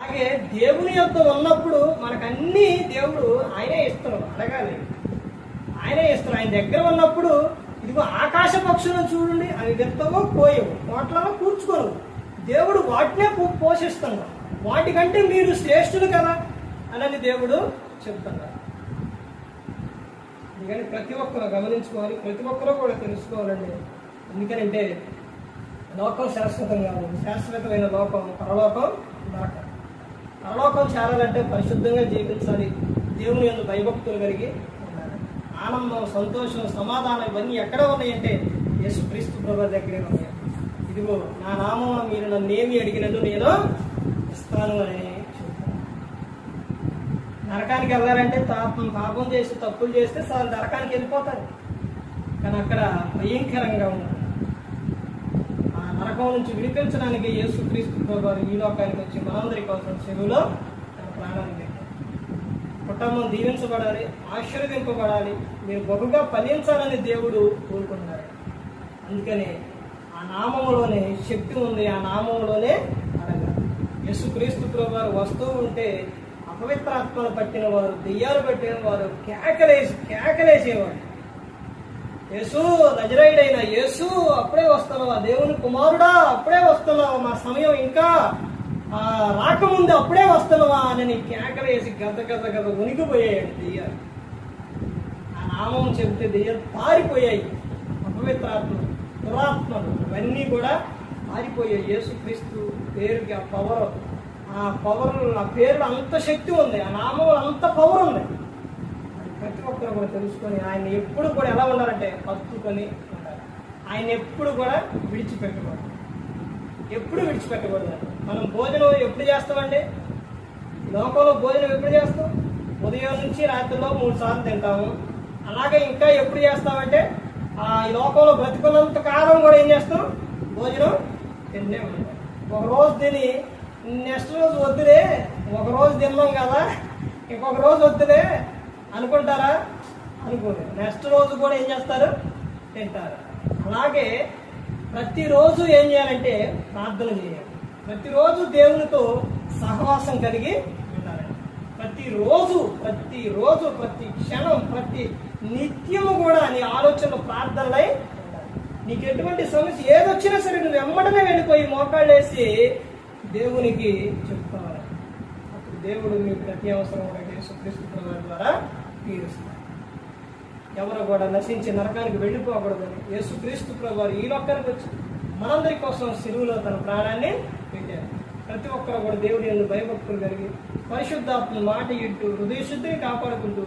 అలాగే దేవుని యొక్క ఉన్నప్పుడు మనకన్నీ దేవుడు ఆయనే ఇస్తున్నాడు అడగాలి. ఆయనే ఇస్తున్నాడు ఆయన దగ్గర ఉన్నప్పుడు ఇదిగో ఆకాశ పక్షులను చూడండి అవి విత్తవో పోయేవు కోట్లలో కూర్చుకోను దేవుడు వాటినే పో- పోషిస్తున్నాడు వాటికంటే మీరు శ్రేష్ఠులు కదా అని దేవుడు చెబుతున్నారు అందుకని ప్రతి ఒక్కరు గమనించుకోవాలి ప్రతి ఒక్కరూ కూడా తెలుసుకోవాలండి. ఎందుకనంటే లోకం శాశ్వతం కాదు శాశ్వతమైన లోకం పరలోకం నరకం పరలోకం చేరాలంటే పరిశుద్ధంగా జీవించాలి. దేవుని యొక్క భయభక్తులు కలిగి ఆనందం సంతోషం సమాధానం ఇవన్నీ ఎక్కడ ఉన్నాయంటే యేసు క్రీస్తు ప్రభు దగ్గరే ఉన్నాయి ఇదిగో నా నామం మీరు నన్ను ఏమి అడిగినట్టు నేను ఇస్తాను అని చెప్తాను నరకానికి వెళ్ళారంటే పాపం పాపం చేసి తప్పులు చేస్తే చాలు నరకానికి వెళ్ళిపోతారు. కానీ అక్కడ భయంకరంగా ఉంది నరకం నుంచి విడిపించడానికి యేసుక్రీస్తు వారు ఈ లోకానికి వచ్చి మనందరి కోసం చెరువులో తన ప్రాణాన్ని పెట్టారు కుటుంబం దీవించబడాలి ఆశీర్వదింపబడాలి మీరు బహుగా ఫలించాలని దేవుడు కోరుకుంటున్నారు. అందుకని ఆ నామంలోనే శక్తి ఉంది ఆ నామంలోనే అడగాలి యేసుక్రీస్తు వారు వస్తూ ఉంటే అపవిత్రాత్మలు పట్టిన వారు దెయ్యాలు పట్టిన వారు కేకలేసి కేకలేసేవారు. యేసు నజరైడైన యేసు అప్పుడే వస్తున్నావా దేవుని కుమారుడా అప్పుడే వస్తున్నావా మా సమయం ఇంకా ఆ, రాకముందు అప్పుడే వస్తున్నావా అని కేకలేసి గద గద గద ఉనికిపోయాడు దెయ్యాలు ఆ నామం చెబితే దెయ్యాలు పారిపోయాయి. అపవిత్రాత్మలు దురాత్మలు ఇవన్నీ కూడా పారిపోయాయి. యేసుక్రీస్తు పేరుకి ఆ పవర్ ఆ పవర్ ఆ పేరు అంత శక్తి ఉంది. ఆ నామంలో అంత పవర్ ఉంది. ప్రతి ఒక్కరు కూడా తెలుసుకొని ఆయన ఎప్పుడు కూడా ఎలా ఉండాలంటే హత్తుకొని ఉండాలి ఆయన ఎప్పుడు కూడా విడిచిపెట్టకూడదు. ఎప్పుడు విడిచిపెట్టకూడదు. మనం భోజనం ఎప్పుడు చేస్తామండి? లోకంలో భోజనం ఎప్పుడు చేస్తాం? ఉదయం నుంచి రాత్రిలో మూడు సార్లు తింటాము. అలాగే ఇంకా ఎప్పుడు చేస్తామంటే ఆ లోకంలో బ్రతికున్నంత కాలం కూడా ఏం చేస్తాం? భోజనం తింటే ఉంటాం. ఒకరోజు తిని నెక్స్ట్ రోజు వద్దులే ఒకరోజు తిన్నాం కదా ఇంకొక రోజు వద్దులే అనుకుంటారా? అనుకోరు నెక్స్ట్ రోజు కూడా ఏం చేస్తారు? తింటారు. అలాగే ప్రతిరోజు ఏం చేయాలంటే ప్రార్థన చేయాలి. ప్రతిరోజు దేవునితో సహవాసం కలిగి ఉండాలి ప్రతిరోజు ప్రతిరోజు ప్రతి క్షణం ప్రతి నిత్యము కూడా నీ ఆలోచనలు ప్రార్థనలై నీకు ఎటువంటి సమస్య ఏదొచ్చినా సరే నువ్వు వెంబడనే వెళ్ళిపోయి మోకాళ్ళేసి దేవునికి చెప్తావాలి అప్పుడు దేవుడు నీ ప్రతి అవసరం కూడా యేసుక్రీస్తు ద్వారా తీరుస్తాడు ఎవరు కూడా నశించి నరకానికి వెళ్ళిపోకూడదని యేసుక్రీస్తు ప్రభు ఈ లోకానికి వచ్చి మనందరి కోసం సిలువులో తన ప్రాణాన్ని పెట్టారు. ప్రతి ఒక్కరు కూడా దేవుడి ఎందు భయభక్తులు కలిగి పరిశుద్ధాత్మ మాట ఇట్టు హృదయ శుద్ధిని కాపాడుకుంటూ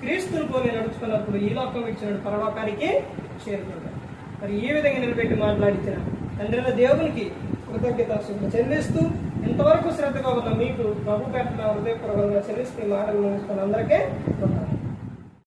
క్రీస్తుని పోలి నడుచుకున్నప్పుడు ఈ లోకం ఇచ్చిన పరలోకానికి చేరుకుంటారు. మరి ఈ విధంగా నిలబెట్టి మాట్లాడించిన తండ్రిన దేవునికి కృతజ్ఞత చెల్లిస్తూ ఇంతవరకు శ్రద్ధగా ఉన్న మీకు ప్రభు పెట్టిన హృదయపూర్వకంగా చెల్లిస్తూ మాటలు అందరికీ